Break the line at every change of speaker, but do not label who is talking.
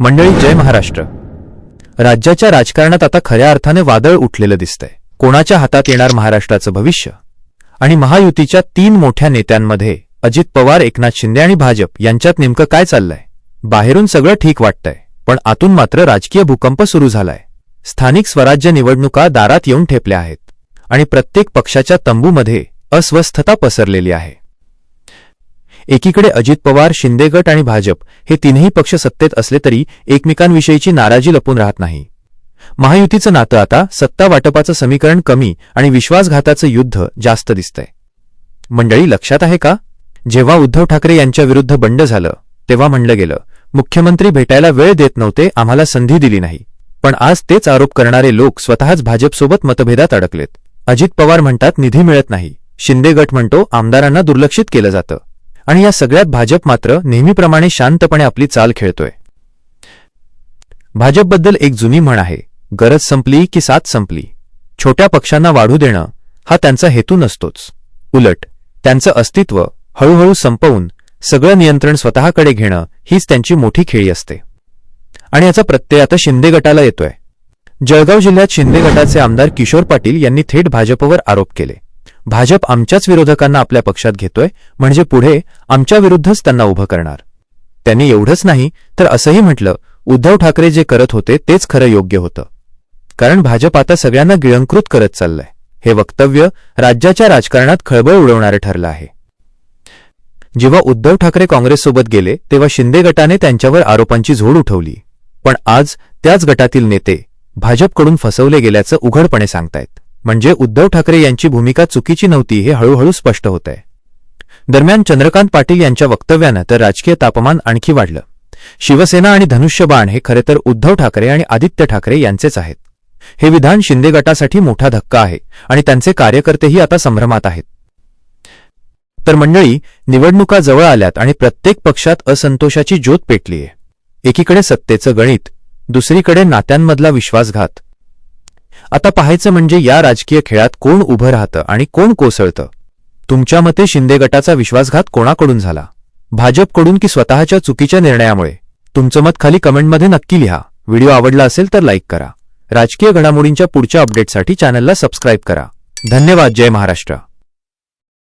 मंडळी जय महाराष्ट्र. राज्याच्या राजकारणात आता खऱ्या अर्थाने वादळ उठलेलं दिसतंय. कोणाच्या हातात येणार महाराष्ट्राचं भविष्य? आणि महायुतीच्या तीन मोठ्या नेत्यांमध्ये अजित पवार एकनाथ शिंदे आणि भाजप यांच्यात नेमकं काय चाललंय? बाहेरून सगळं ठीक वाटतंय पण आतून मात्र राजकीय भूकंप सुरू झालाय. स्थानिक स्वराज्य निवडणुका दारात येऊन ठेपल्या आहेत. आणि प्रत्येक पक्षाच्या तंबूमध्ये अस्वस्थता पसरलेली आहे. एकीकडे अजित पवार शिंदे गट आणि भाजप हे तीनही पक्ष सत्तेत असले तरी एकमेकांविषयीची नाराजी लपून राहत नाही. महायुतीचं नातं आता सत्ता वाटपाचं समीकरण कमी आणि विश्वासघाताचं युद्ध जास्त दिसतंय. मंडळी लक्षात आहे का? जेव्हा उद्धव ठाकरे यांच्याविरुद्ध बंड झालं तेव्हा म्हणलं गेलं मुख्यमंत्री भेटायला वेळ देत नव्हते आम्हाला संधी दिली नाही. पण आज तेच आरोप करणारे लोक स्वतःच भाजपसोबत मतभेदात अडकलेत. अजित पवार म्हणतात निधी मिळत नाही. शिंदे गट म्हणतो आमदारांना दुर्लक्षित केलं जातं. आणि या सगळ्यात भाजप मात्र नेहमीप्रमाणे शांतपणे आपली चाल खेळतोय. भाजपबद्दल एक जुनी म्हण आहे गरज संपली की साथ संपली. छोट्या पक्षांना वाढू देणं हा त्यांचा हेतू नसतोच. उलट त्यांचं अस्तित्व हळूहळू संपवून सगळं नियंत्रण स्वतःकडे घेणं हीच त्यांची मोठी खेळी असते. आणि याचा प्रत्यय आता शिंदे गटाला येतोय. जळगाव जिल्ह्यात शिंदे गटाचे आमदार किशोर पाटील यांनी थेट भाजपवर आरोप केले. भाजप आमच्याच विरोधकांना आपल्या पक्षात घेतोय म्हणजे पुढे आमच्या विरुद्धच त्यांना उभं करणार. त्यांनी एवढंच नाही तर असंही म्हटलं उद्धव ठाकरे जे करत होते तेच खरं योग्य होतं. कारण भाजप आता सगळ्यांना गिळंकृत करत चाललंय. हे वक्तव्य राज्याच्या राजकारणात खळबळ उडवणारं ठरलं आहे. जेव्हा उद्धव ठाकरे काँग्रेससोबत गेले तेव्हा शिंदे गटाने त्यांच्यावर आरोपांची झोड उठवली. पण आज त्याच गटातील नेते भाजपकडून फसवले गेल्याचं उघडपणे सांगतायत. म्हणजे उद्धव ठाकरे यांची भूमिका चुकीची नव्हती हे हळूहळू स्पष्ट होत आहे दरम्यान चंद्रकांत पाटील यांच्या वक्तव्यानं तर राजकीय तापमान आणखी वाढलं. शिवसेना आणि धनुष्यबाण हे खरे तर उद्धव ठाकरे आणि आदित्य ठाकरे यांचेच आहेत. हे विधान शिंदे गटासाठी मोठा धक्का आहे आणि त्यांचे कार्यकर्तेही आता संभ्रमात आहेत. तर मंडळी निवडणुका जवळ आल्यात आणि प्रत्येक पक्षात असंतोषाची ज्योत पेटलीय. एकीकडे सत्तेचं गणित दुसरीकडे नात्यांमधला विश्वासघात आता पाहायचं म्हणजे या राजकीय खेळात कोण उभं राहतं आणि कोण कोसळतं? तुमच्या मते शिंदे गटाचा विश्वासघात कोणाकडून झाला? भाजपकडून की स्वतःच्या चुकीच्या निर्णयामुळे? तुमचं मत खाली कमेंटमध्ये नक्की लिहा. व्हिडिओ आवडला असेल तर लाईक करा. राजकीय घडामोडींच्या पुढच्या अपडेटसाठी चॅनलला सबस्क्राईब करा. धन्यवाद. जय महाराष्ट्र.